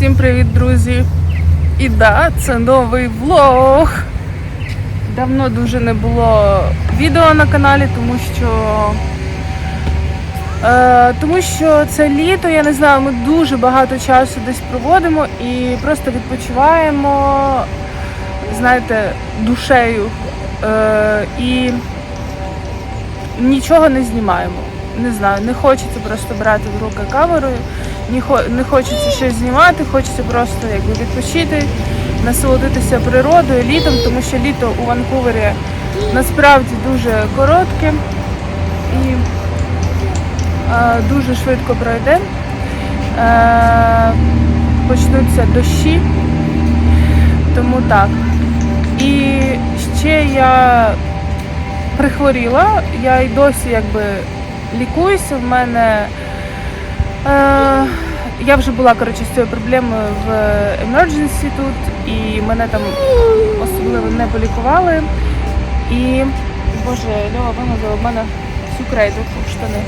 Всім привіт, друзі! І да, це новий влог. Давно дуже не було відео на каналі, тому що. Е, тому що це літо, я не знаю, ми дуже багато часу десь проводимо і просто відпочиваємо, знаєте, душею. Е, і нічого не знімаємо. Не знаю, не хочеться просто брати в руки камерою, не, не хочеться щось знімати, хочеться просто якби відпочити, насолодитися природою, літом, тому що літо у Ванкувері насправді дуже коротке і е, дуже швидко пройде. Е, почнуться дощі, тому так. І ще я прихворіла, я й досі якби лікуюся. В мене е, я вже була коротше, з цією проблемою в emergency тут, і мене там особливо не полікували. І боже, Льова вимазала в мене всю крейду в штани.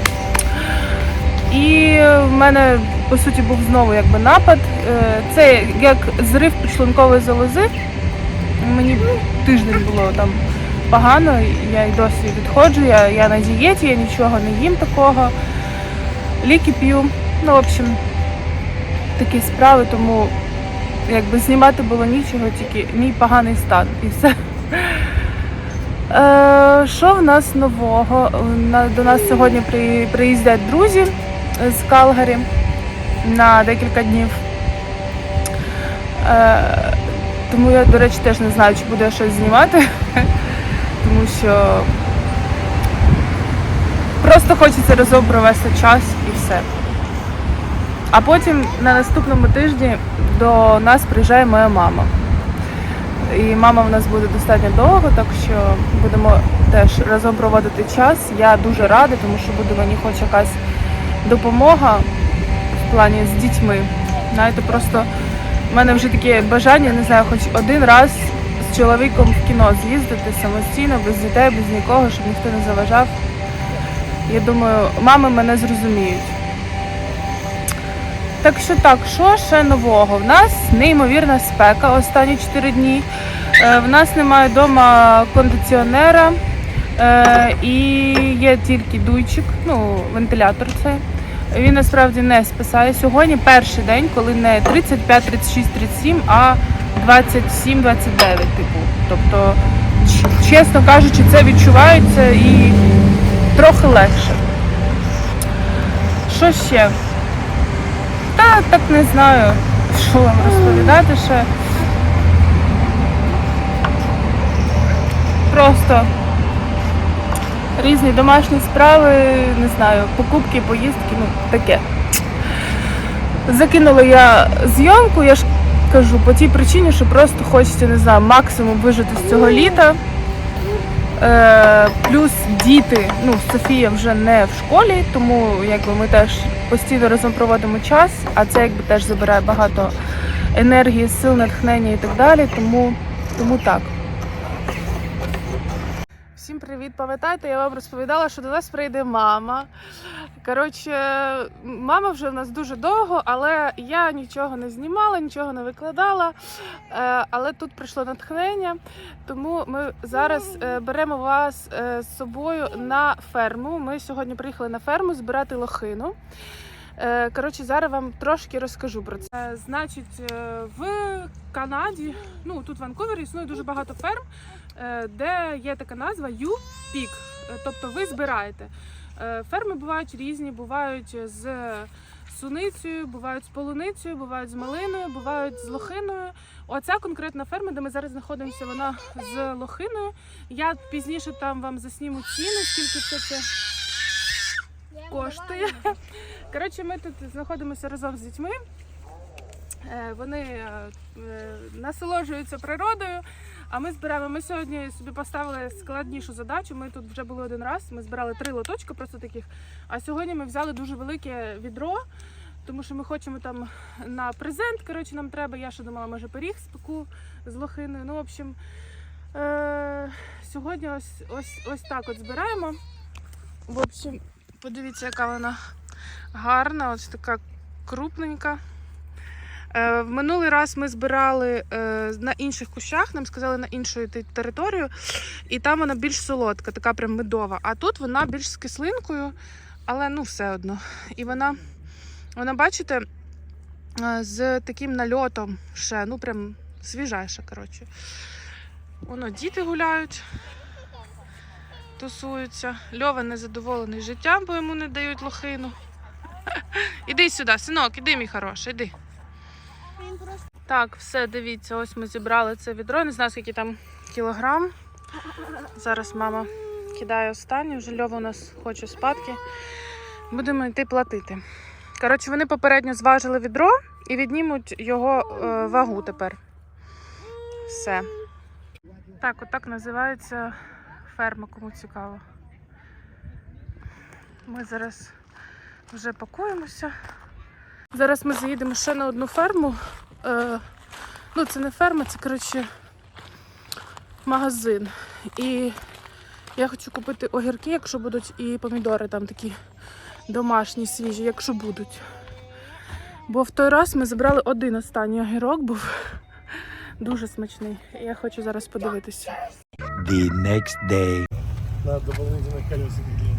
І в мене по суті був знову якби напад. Е, Це як зрив підшлункової залози. Мені тиждень було там погано, я й досі відходжу, я, я на дієті, я нічого не їм такого. Ліки п'ю. Ну, в общем, такі справи, тому якби знімати було нічого, тільки мій поганий стан і все. Е, Що в нас нового? До нас сьогодні приїздять друзі з Калгарі на декілька днів. Е, тому я, до речі, теж не знаю, чи буду я щось знімати, тому що просто хочеться разом провести час і все. А потім на наступному тижні до нас приїжджає моя мама. І мама в нас буде достатньо довго, так що будемо теж разом проводити час. Я дуже рада, тому що буде мені хоч якась допомога в плані з дітьми. Знаєте, просто в мене вже таке бажання, не знаю, хоч один раз чоловіком в кіно з'їздити самостійно, без дітей, без нікого, щоб ніхто не заважав. Я думаю, мами мене зрозуміють. Так що так, що ще нового? В нас неймовірна спека останні 4 дні. Е, В нас немає вдома кондиціонера е, і є тільки дуйчик, ну, вентилятор це. Він насправді не спасає. Сьогодні перший день, коли не 35, 36, 37, а 27, 29, типу. Тобто, чесно кажучи, це відчувається і трохи легше. Що ще? Та так не знаю, що вам розповідати ще. Просто різні домашні справи, не знаю, покупки, поїздки, ну таке. Закинула я зйомку, я ж кажу, по тій причині, що просто хочеться, не знаю, максимум вижити з цього літа. Е, плюс діти, ну Софія вже не в школі, тому якби ми теж постійно разом проводимо час, а це якби теж забирає багато енергії, сил, натхнення і так далі. Тому, тому так. Всім привіт! Пам'ятаєте, я вам розповідала, що до нас прийде мама. Коротше, мама вже в нас дуже довго, але я нічого не знімала, нічого не викладала. Е, Але тут прийшло натхнення, тому ми зараз е, беремо вас е, з собою на ферму. Ми сьогодні приїхали на ферму збирати лохину. Коротше, зараз вам трошки розкажу про це. Значить, в Канаді, ну тут в Ванкувері існує дуже багато ферм, де є така назва U-Pig, е, тобто ви збираєте. Е, Ферми бувають різні, бувають з суницею, бувають з полуницею, бувають з малиною, бувають з лохиною. Оця конкретна ферма, де ми зараз знаходимося, вона з лохиною. Я пізніше там вам засніму ціни, скільки все це коштує. Коротше, ми тут знаходимося разом з дітьми. Е, Вони е, е, насолоджуються природою. А ми збираємо. Ми сьогодні собі поставили складнішу задачу. Ми тут вже були один раз. Ми збирали три лоточки, просто таких. А сьогодні ми взяли дуже велике відро, тому що ми хочемо там на презент. Коротше, нам треба. Я ще думала, може пиріг спеку з лохиною. Ну, в общем, е- сьогодні ось, ось, ось так от збираємо. В общем, подивіться, яка вона гарна, ось така крупненька. Е, в минулий раз ми збирали е, на інших кущах, нам сказали на іншу територію, і там вона більш солодка, така прям медова. А тут вона більш з кислинкою, але ну все одно. І вона, вона бачите, е, з таким нальотом ще, ну прям свіжайша, коротше. Воно діти гуляють, тусуються. Льова незадоволений життям, бо йому не дають лохину. Іди сюди, синок, іди, мій хороший, іди. Так, все, дивіться, ось ми зібрали це відро. Не знаю, скільки там кілограм. Зараз мама кидає останнє, вже Льова у нас хоче спадки. Будемо йти платити. Коротше, вони попередньо зважили відро і віднімуть його е, вагу тепер. Все. Так, отак називається ферма, кому цікаво. Ми зараз вже пакуємося. Зараз ми заїдемо ще на одну ферму. Е, ну, це не ферма, це коротше магазин. І я хочу купити огірки, якщо будуть, і помідори там такі домашні, свіжі, якщо будуть. Бо в той раз ми забрали один останній огірок, був дуже смачний. Я хочу зараз подивитися. The next day. Надо дополнительно колесико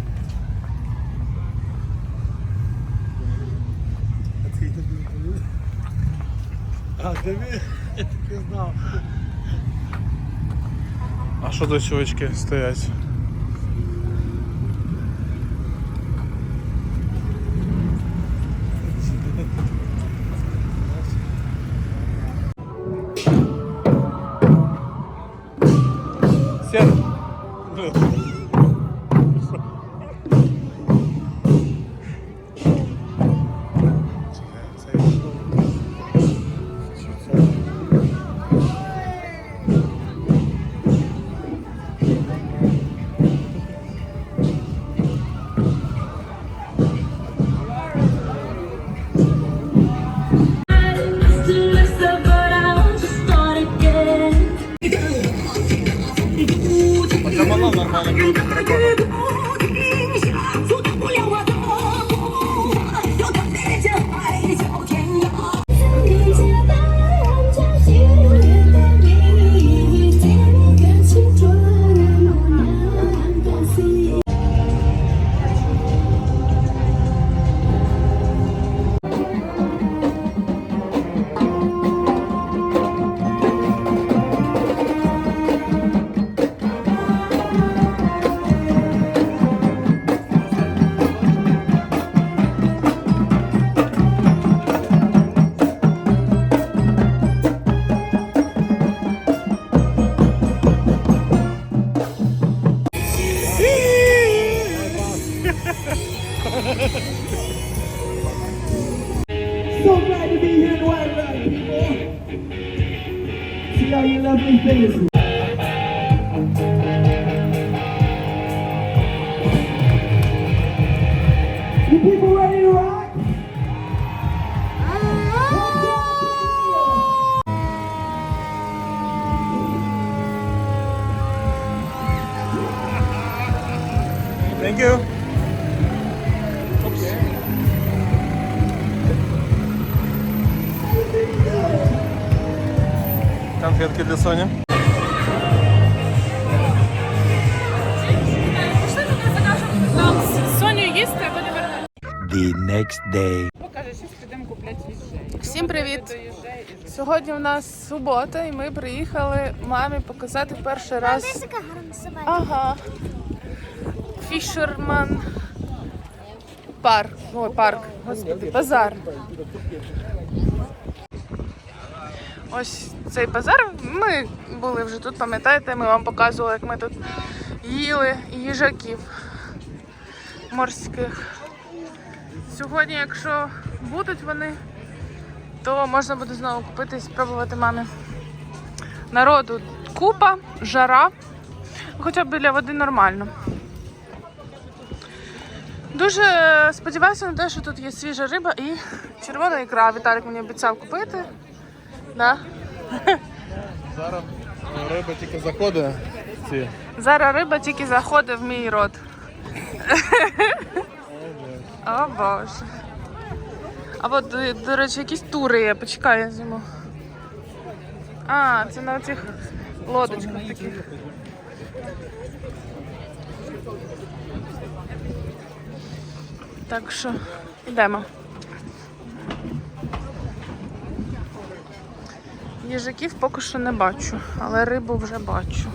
А, тобі? Я так і знав. А що до чувачки стоять? Сер. Конфетки для Сони. Соню їсти, а буде. The next day. Всім привіт! Сьогодні у нас субота, і ми приїхали мамі показати перший раз. Ага. Фішерман парк. Ой, парк. Господи, базар. Ось цей базар. Ми були вже тут, пам'ятаєте, ми вам показували, як ми тут їли їжаків морських. Сьогодні, якщо будуть вони, то можна буде знову купити і спробувати мамі. Народу купа, жара, хоча б біля води нормально. Дуже сподіваюся на те, що тут є свіжа риба і червона ікра. Віталік мені обіцяв купити. Да. Зараз е, риба тільки заходить. Ці. Зараз риба тільки заходить в мій рот. О Боже. А от, до, до речі, якісь тури є, почекай, я зніму. А, це на цих лодочках таких. Так що йдемо. Їжаків поки що не бачу, але рибу вже бачу.